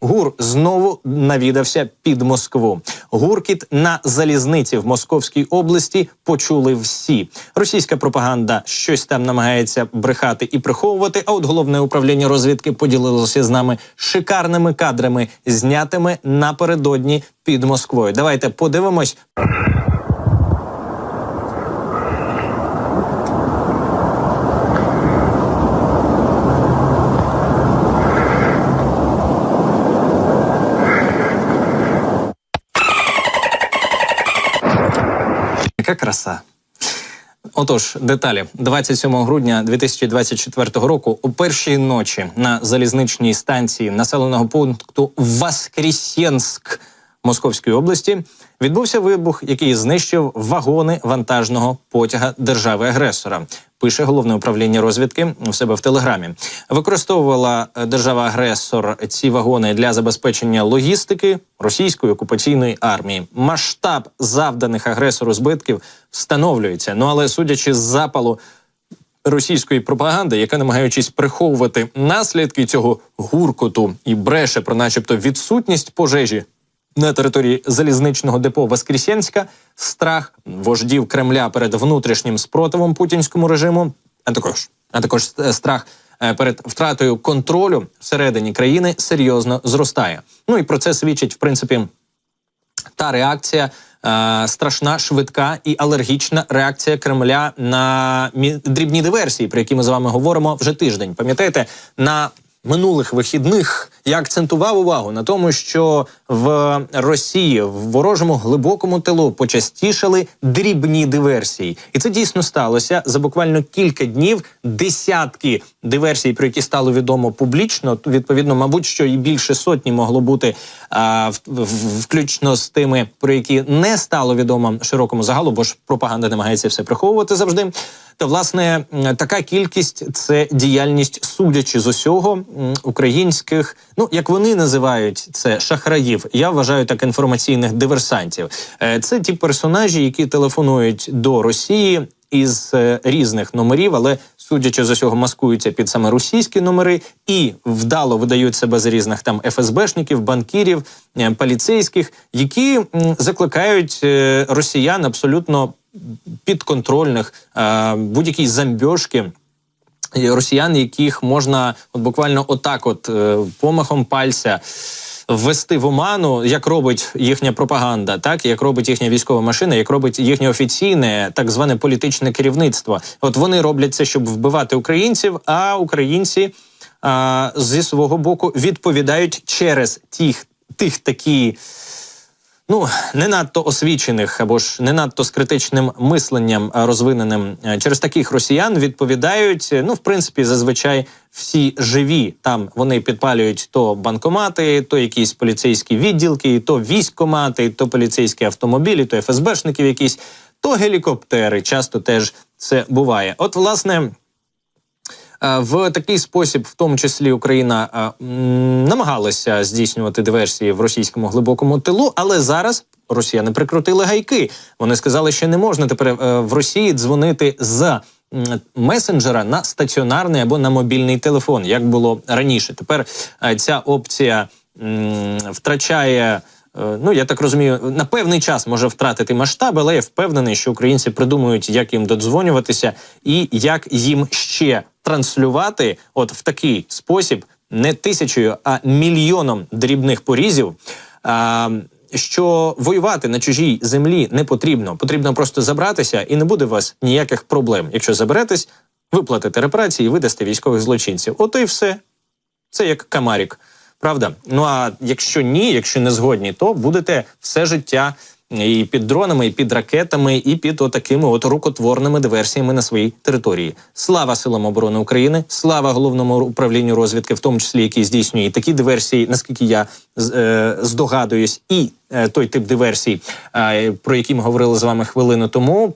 ГУР знову навідався під Москву. Гуркіт на залізниці в Московській області почули всі. Російська пропаганда щось там намагається брехати і приховувати. А от головне управління розвідки поділилося з нами шикарними кадрами, знятими напередодні під Москвою. Давайте подивимось. Яка краса. Отож, деталі. 27 грудня 2024 року у першій ночі на залізничній станції населеного пункту Воскресенськ Московської області відбувся вибух, який знищив вагони вантажного потяга держави-агресора. Пише головне управління розвідки в себе в телеграмі. Використовувала е, держава-агресор ці вагони для забезпечення логістики російської окупаційної армії. Масштаб завданих агресору збитків встановлюється. Ну але судячи з запалу російської пропаганди, яка намагаючись приховувати наслідки цього гуркоту і бреше про, начебто, відсутність пожежі на території залізничного депо Воскресенська, страх вождів Кремля перед внутрішнім спротивом путінському режиму, а також а також е, страх е, перед втратою контролю всередині країни серйозно зростає. Ну і про це свідчить в принципі та реакція. е, Страшна, швидка і алергічна реакція Кремля на дрібні диверсії, про які ми з вами говоримо вже тиждень. Пам'ятаєте, на минулих вихідних я акцентував увагу на тому, що в Росії в ворожому глибокому тилу почастішали дрібні диверсії, і це дійсно сталося за буквально кілька днів. Десятки диверсій, про які стало відомо публічно. Відповідно, мабуть, що і більше сотні могло бути а, в, в- включно з тими, про які не стало відомо широкому загалу, бо ж пропаганда намагається все приховувати завжди. Та власне така кількість це діяльність, судячи з усього українських, ну як вони називають це шахраїв. Я вважаю так інформаційних диверсантів. Е, Це ті персонажі, які телефонують до Росії із е, різних номерів, але судячи з усього, маскуються під саме російські номери і вдало видають себе з різних там ФСБшників, банкірів, е, поліцейських, які закликають росіян абсолютно підконтрольних будь-якій замбьошки росіян, яких можна от буквально отак, от е, помахом пальця. Ввести в оману, як робить їхня пропаганда, так як робить їхня військова машина, як робить їхнє офіційне так зване політичне керівництво. От вони роблять це, щоб вбивати українців, а українці а, зі свого боку відповідають через тих, тих такі ну не надто освічених або ж не надто з критичним мисленням розвиненим е, через таких росіян відповідають. е, Ну, в принципі, зазвичай всі живі. Там вони підпалюють то банкомати, то якісь поліцейські відділки, то військкомати, то поліцейські автомобілі, то ФСБшників якісь, то гелікоптери. Часто теж це буває. От, власне. Е, В такий спосіб, в тому числі, Україна е, намагалася здійснювати диверсії в російському глибокому тилу, але зараз росіяни прикрутили гайки. Вони сказали, що не можна тепер е, в Росії дзвонити з месенджера на стаціонарний або на мобільний телефон, як було раніше. Тепер ця опція втрачає. Ну, я так розумію, на певний час може втратити масштаб, але я впевнений, що українці придумують, як їм додзвонюватися і як їм ще транслювати, от в такий спосіб, не тисячою, а мільйоном дрібних порізів. А, що воювати на чужій землі не потрібно. Потрібно просто забратися, і не буде у вас ніяких проблем. Якщо заберетесь, виплатите репарації і видасте військових злочинців. Ото і все. Це як камарік. Правда? Ну а якщо ні, якщо не згодні, то будете все життя і під дронами, і під ракетами, і під отакими от рукотворними диверсіями на своїй території. Слава силам оборони України, слава головному управлінню розвідки, в тому числі який здійснює такі диверсії, наскільки я е, здогадуюсь, і е, той тип диверсій, е, про які ми говорили з вами хвилину тому.